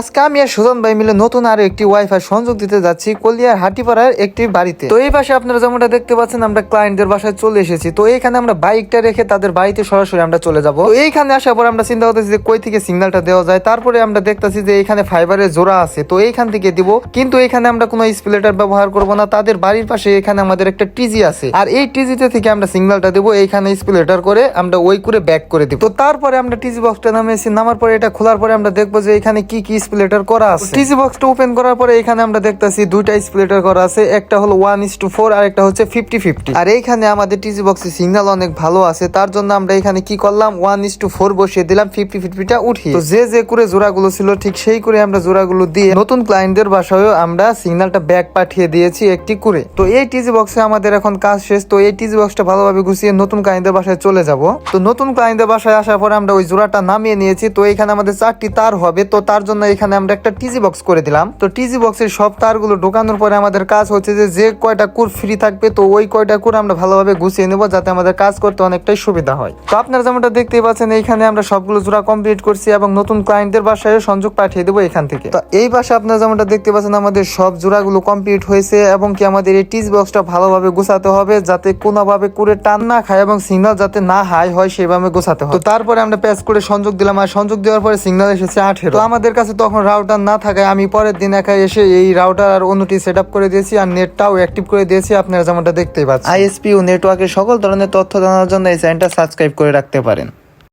আজকে আমি আর সুজন ভাই মিলে নতুন আরও একটি ওয়াইফাই সংযোগ দিতে যাচ্ছি কলিয়ার হাটিপাড়ার একটি বাড়িতে। তো এই পাশে আপনারা যেমনটা দেখতে পাচ্ছেন, আমরা ক্লায়েন্টদের বাসায় চলে এসেছি। তো এইখানে আমরা বাইকটা রেখে তাদের বাড়িতে সরাসরি আমরা চলে যাব। এইখানে আসার পর আমরা চিন্তা করতেছি যে কই থেকে সিগন্যালটা দেওয়া যায়। তারপরে আমরা দেখতেছি যে এইখানে ফাইবারের জোড়া আছে। তো এইখান থেকে দিব। কিন্তু এখানে আমরা কোনো স্প্লেটার ব্যবহার করব না। তাদের বাড়ির পাশে এখানে আমাদের একটা টিজি আছে। আর এই টিজিতে থেকে আমরা সিগন্যালটা দেবো। এইখানে স্প্লেটার করে আমরা ওই করে ব্যাক করে দিব। তো তারপরে আমরা টিজি বক্সটা নামিয়েছি। নামার পরে এটা খোলার পরে আমরা দেখব যে এখানে কি কি স্প্লেটার করা আছে। টিজি বক্সটা ওপেন করার পরে এখানে আমরা দেখতেছি দুইটা স্প্লেটার করা আছে, একটা হলো ওয়ান ইস টু ফোর আর একটা হচ্ছে ফিফটি ফিফটি আর এইখানে আমাদের টিজি বক্সের সিগন্যাল অনেক ভালো আছে, তার জন্য আমরা এখানে কি করলাম ওয়ান ইস টু ফোর বসিয়ে দিলাম ফিফটি ফিফটিটা উঠিয়ে। তো যে যে করে জোড়াগুলো ছিল, ঠিক সেই করে আমরা জোড়াগুলো দিয়ে নতুন ক্লায়েন্টদের বাসায়ও আমরা সিগন্যালটা ব্যাক পাঠিয়ে দিয়েছি একটি করে। তো এই টিজি বক্সে আমাদের এখন কাজ শেষ, তো এই টিজি বক্সটা ভালোভাবে গুছিয়ে নতুন ক্লায়েন্টদের বাসায় চলে যাব। তো নতুন ক্লায়েন্টদের বাসায় আসার পরে আমরা ওই জোড়াটা নামিয়ে নিয়েছি, তো এখানে আমাদের চারটি তার হবে, তো তার জন্য এখানে আমরা একটা টিজি বক্স করে দিলাম। তো টিজি বক্সের সব তারগুলো ঢোকানোর পরে আমাদের কাজ হচ্ছে যে যে কয়টা কুর ফ্রি থাকবে, তো ওই কয়টা কুর আমরা ভালোভাবে গুছিয়ে নেব যাতে আমাদের কাজ করতে অনেকটাই সুবিধা হয়। তো আপনারা যেমনটা দেখতেই পাচ্ছেন, এইখানে আমরা সবগুলো জোড়া কমপ্লিট করছি এবং নতুন ক্লায়েন্টদের বাসায় সংযোগ পাঠিয়ে দেবো এখান থেকে। তো এই বাসা আপনারা যেমনটা দেখতে পাচ্ছেন, আমাদের সব জোড়াগুলো কমপ্লিট হয়েছে এবং কি আমাদের এই টিজ বক্সটা ভালোভাবে গোছাতে হবে যাতে কোনোভাবে করে টান না খায় এবং সিগনাল যাতে না হাই হয় সেভাবে গোছাতে হবে। তো তারপরে আমরা প্যাচ করে সংযোগ দিলাম, আর সংযোগ দেওয়ার পরে সিগনাল এসেছে আঠেরো। তো আমাদের কাছে তখন রাউটার না থাকায় আমি পরের দিন একা এসে এই রাউটার আর অন্যটি সেট করে দিয়েছি আর নেটটাও অ্যাক্টিভ করে দিয়েছি, আপনারা যেমনটা দেখতেই পাচ্ছেন। আইএসপি ও নেটওয়ার্কের সকল ধরনের তথ্য জানার জন্য এই চ্যানেলটা সাবস্ক্রাইব করে রাখতে পারেন।